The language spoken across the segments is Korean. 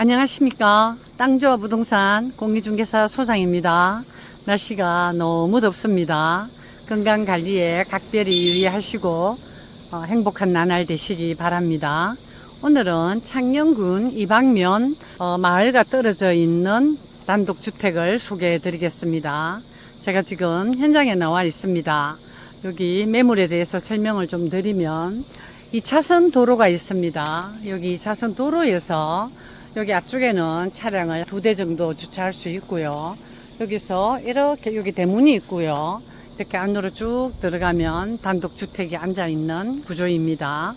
안녕하십니까. 땅주와 부동산 공기중개사 소장입니다. 날씨가 너무 덥습니다. 건강 관리에 각별히 유의하시고 어, 행복한 나날 되시기 바랍니다. 오늘은 창녕군 이방면 어, 마을과 떨어져 있는 단독주택을 소개해 드리겠습니다. 제가 지금 현장에 나와 있습니다. 여기 매물에 대해서 설명을 좀 드리면 2차선 도로가 있습니다. 여기 2차선 도로에서 여기 앞쪽에는 차량을 두 대 정도 주차할 수 있고요. 여기서 이렇게 여기 대문이 있고요. 이렇게 안으로 쭉 들어가면 단독주택이 앉아있는 구조입니다.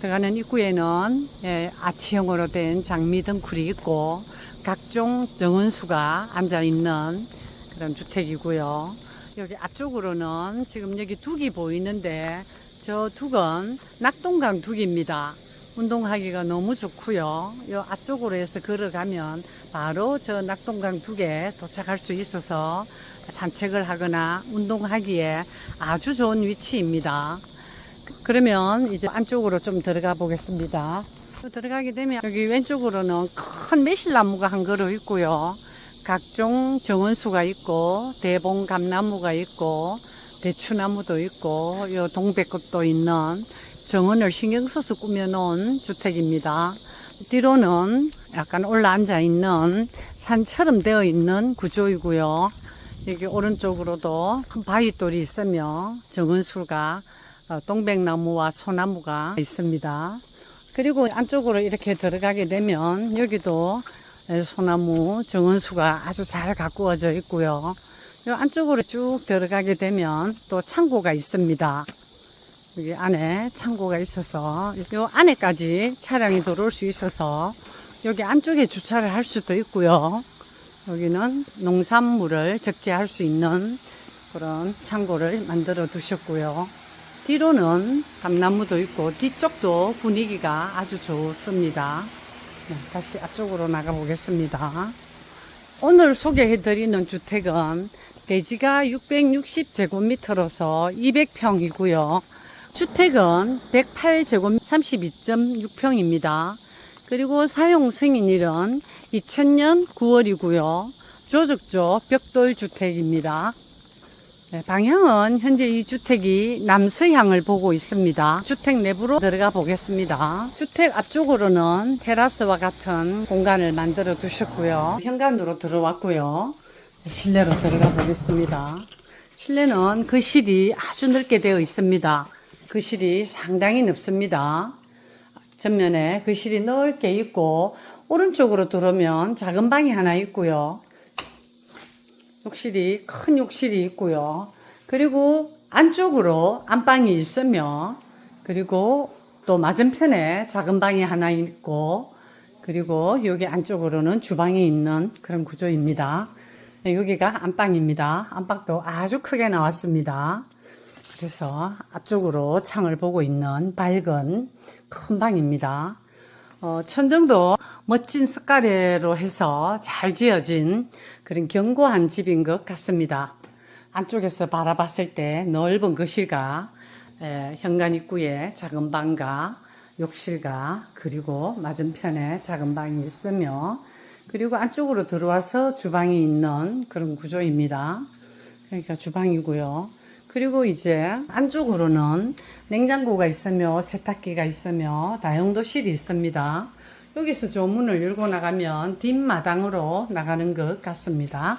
들어가는 입구에는 예, 아치형으로 된 장미 등쿨이 있고 각종 정원수가 앉아있는 그런 주택이고요. 여기 앞쪽으로는 지금 여기 둑이 보이는데 저 둑은 낙동강 둑입니다. 운동하기가 너무 좋고요. 요 앞쪽으로 해서 걸어가면 바로 저 낙동강 둑에 도착할 수 있어서 산책을 하거나 운동하기에 아주 좋은 위치입니다. 그러면 이제 안쪽으로 좀 들어가 보겠습니다. 들어가게 되면 여기 왼쪽으로는 큰 매실나무가 한 그루 있고요. 각종 정원수가 있고 대봉 감나무가 있고 대추나무도 있고 요 동백꽃도 있는 정원을 신경 써서 꾸며놓은 주택입니다. 뒤로는 약간 올라앉아 있는 산처럼 되어 있는 구조이고요. 여기 오른쪽으로도 큰 바위돌이 있으며 정원수가 어, 동백나무와 소나무가 있습니다. 그리고 안쪽으로 이렇게 들어가게 되면 여기도 소나무 정원수가 아주 잘 가꾸어져 있고요. 이 안쪽으로 쭉 들어가게 되면 또 창고가 있습니다. 여기 안에 창고가 있어서 이 안에까지 차량이 들어올 수 있어서 여기 안쪽에 주차를 할 수도 있고요. 여기는 농산물을 적재할 수 있는 그런 창고를 만들어 두셨고요. 뒤로는 감나무도 있고 뒤쪽도 분위기가 아주 좋습니다. 네, 다시 앞쪽으로 나가 보겠습니다. 오늘 소개해 드리는 주택은 대지가 660제곱미터로서 200평이고요. 주택은 108제곱 32.6평입니다. 그리고 사용 승인일은 2000년 9월이고요. 조적조 벽돌 주택입니다. 네, 방향은 현재 이 주택이 남서향을 보고 있습니다. 주택 내부로 들어가 보겠습니다. 주택 앞쪽으로는 테라스와 같은 공간을 만들어 두셨고요. 현관으로 들어왔고요. 실내로 들어가 보겠습니다. 실내는 거실이 아주 넓게 되어 있습니다. 거실이 상당히 넓습니다. 전면에 거실이 넓게 있고 오른쪽으로 들어오면 작은 방이 하나 있고요. 욕실이 큰 욕실이 있고요. 그리고 안쪽으로 안방이 있으며 그리고 또 맞은편에 작은 방이 하나 있고 그리고 여기 안쪽으로는 주방이 있는 그런 구조입니다. 네, 여기가 안방입니다. 안방도 아주 크게 나왔습니다. 그래서 앞쪽으로 창을 보고 있는 밝은 큰 방입니다. 어, 천정도 멋진 스카레로 해서 잘 지어진 그런 견고한 집인 것 같습니다. 안쪽에서 바라봤을 때 넓은 거실과 에, 현관 입구에 작은 방과 욕실과 그리고 맞은편에 작은 방이 있으며 그리고 안쪽으로 들어와서 주방이 있는 그런 구조입니다. 그러니까 주방이고요. 그리고 이제 안쪽으로는 냉장고가 있으며 세탁기가 있으며 다용도실이 있습니다. 여기서 저 문을 열고 나가면 뒷마당으로 나가는 것 같습니다.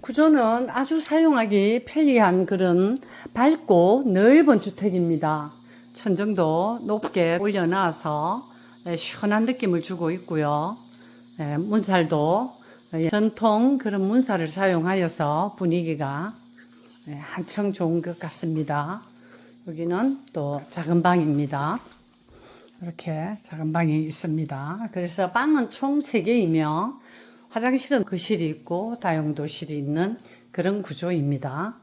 구조는 아주 사용하기 편리한 그런 밝고 넓은 주택입니다. 천정도 높게 올려놔서 시원한 느낌을 주고 있고요. 예, 문살도 전통 그런 문살을 사용하여서 분위기가 예, 한층 좋은 것 같습니다. 여기는 또 작은 방입니다. 이렇게 작은 방이 있습니다. 그래서 방은 총 3개이며 화장실은 거실이 있고 다용도실이 있는 그런 구조입니다.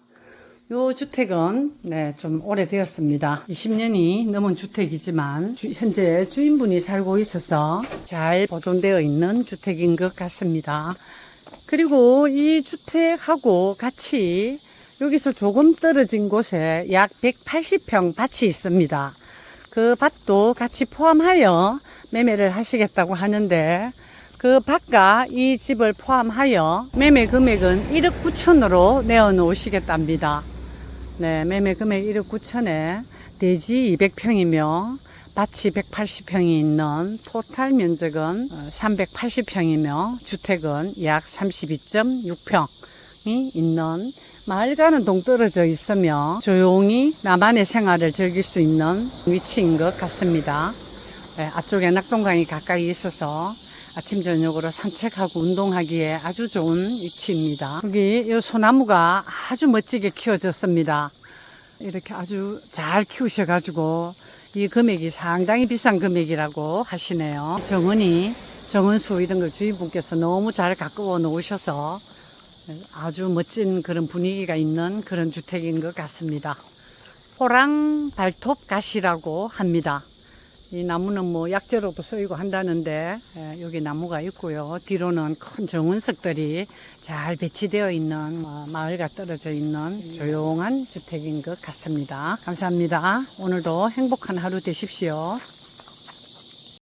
요 주택은 네, 좀 오래되었습니다. 20년이 넘은 주택이지만 주, 현재 주인분이 살고 있어서 잘 보존되어 있는 주택인 것 같습니다. 그리고 이 주택하고 같이 여기서 조금 떨어진 곳에 약 180평 밭이 있습니다. 그 밭도 같이 포함하여 매매를 하시겠다고 하는데 그 바깥 이 집을 포함하여 매매 금액은 1억 9천으로 내어 놓으시겠답니다. 네, 매매 금액 1억 9천에 대지 200평이며 밭이 180평이 있는 토탈 면적은 380평이며 주택은 약 32.6평이 있는 마을과는 동떨어져 있으며 조용히 나만의 생활을 즐길 수 있는 위치인 것 같습니다. 네, 앞쪽에 낙동강이 가까이 있어서 아침 저녁으로 산책하고 운동하기에 아주 좋은 위치입니다. 여기 이 소나무가 아주 멋지게 키워졌습니다. 이렇게 아주 잘 키우셔가지고 이 금액이 상당히 비싼 금액이라고 하시네요. 정은이, 정은수 이런 걸 주인분께서 너무 잘 가꾸어 놓으셔서 아주 멋진 그런 분위기가 있는 그런 주택인 것 같습니다. 호랑 발톱 가시라고 합니다. 이 나무는 뭐 약재로도 쓰이고 한다는데 예, 여기 나무가 있고요. 뒤로는 큰 정원석들이 잘 배치되어 있는 어, 마을과 떨어져 있는 조용한 주택인 것 같습니다. 감사합니다. 오늘도 행복한 하루 되십시오.